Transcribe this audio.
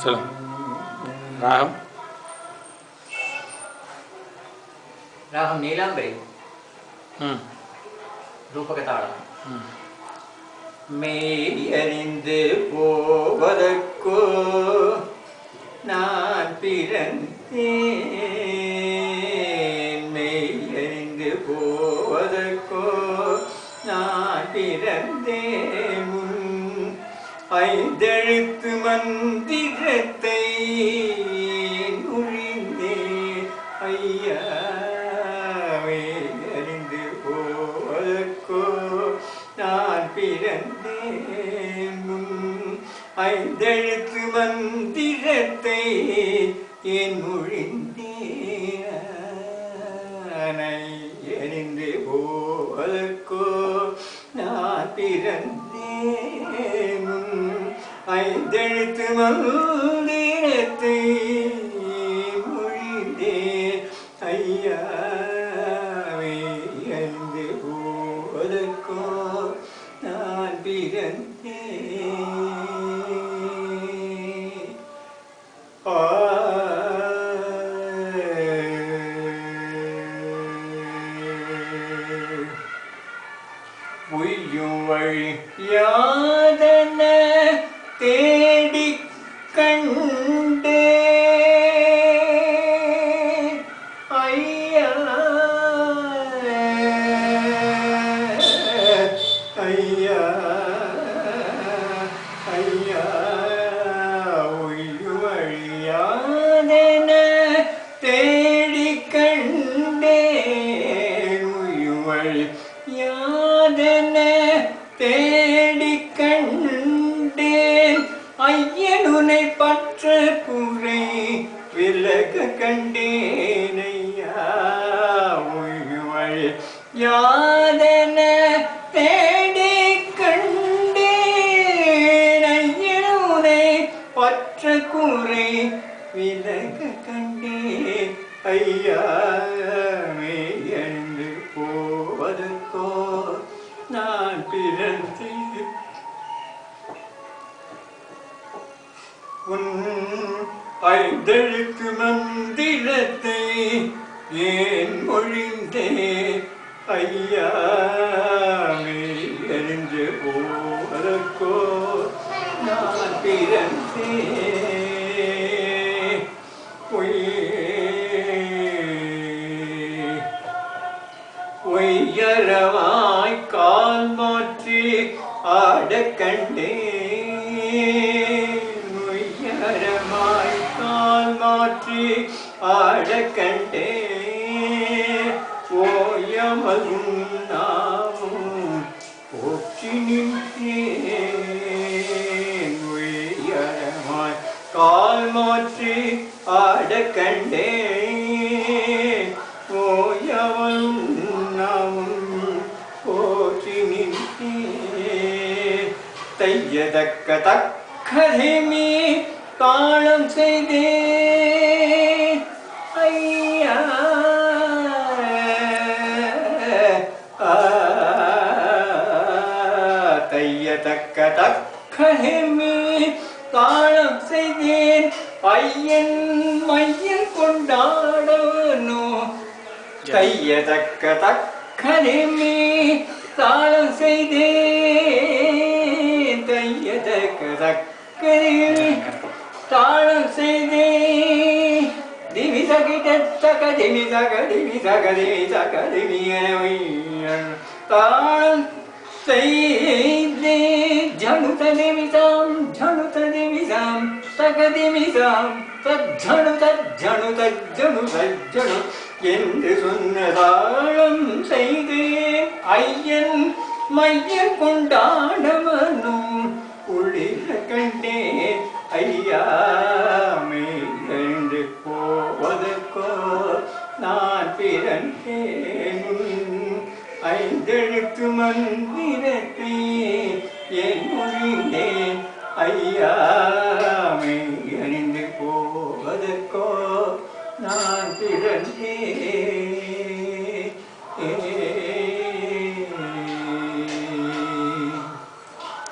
சொல்லுங்க. ராகம். ராகம் நீலாம்பரி. ம். ரூபகதாளம். ம். மெய்யறிந்து போவதற்கோ நான் பிறந்தேன். ஐந்தெழுத்து மந்திரத்தை நுழிந்தே ஐயாவே அறிந்து போவதற்கோ நான் பிறந்தேன் ஐந்தெழுத்து மந்திரத்தை என் மொழிந்தேனை எறிந்து போவதற்கோ நான் பிறந்தேன் ஐந்தெழுத்து மந்திரத்தை மொழிந்தேன் ஐயாவே அறிந்து போதற்கோ நான் பிறந்தேன் ஆ உய்யும் வழி யார் கண்டேன் உய்யும் வழி யாதென தேடிக் கண்டேன். ஐயனுனை பற்ற குறை விலக கண்டேன் ஐயா உய்வழி யாதென தேடிக் கண்டேன். ஐயனுனை பற்ற குறை விலக கண்டேன் ஐயா. நான் பிறந்தேன் உன் ஐந்தெழுத்து மந்திரத்தை ஏன் மொழிந்தேன் ஐயா மெய்யறிந்து போவதற்கோ நான் பிறந்தேன் மாற்றி கால் மாற்றி ஆட ஓயமலும் நாமும் போற்றி நின்றேன் கால் மாற்றி தையதக்க தக்கதிமி தாளம் செய்தே. ஐயா. தையதக்க தக்கதிமி தாளம் செய்தேன். ஐயன் மையன் கொண்டாடவனோ கையதக்க தக்கனிமி தாளம் செய்தேன். தையதக்க தக்கனிமி தாளம் செய்தேன் திமி சகிட தக திமி சக திமி சக திமி சக திமி தாளம் செய்தே ஜனுத நிமிஷம் ஜனுத நிமிஷம் தக நிமிஷம் தஜ்ஜனு தஜ்ஜனு தஜ்ஜனு தஜ்ஜனு என்று சொன்னதாளம் செய்தேன் ஐயன் மையன் கொண்டாடவனும் குளிர கண்டே ஐயாமை கண்டு போவதற்கோ நான் பிறந்தேன். ஐந்தெழுத்து மந்திரத்தை என் மொழிந்தேன் ஐயாமை அணிந்து போவதற்கோ நான் பிறந்தேன்.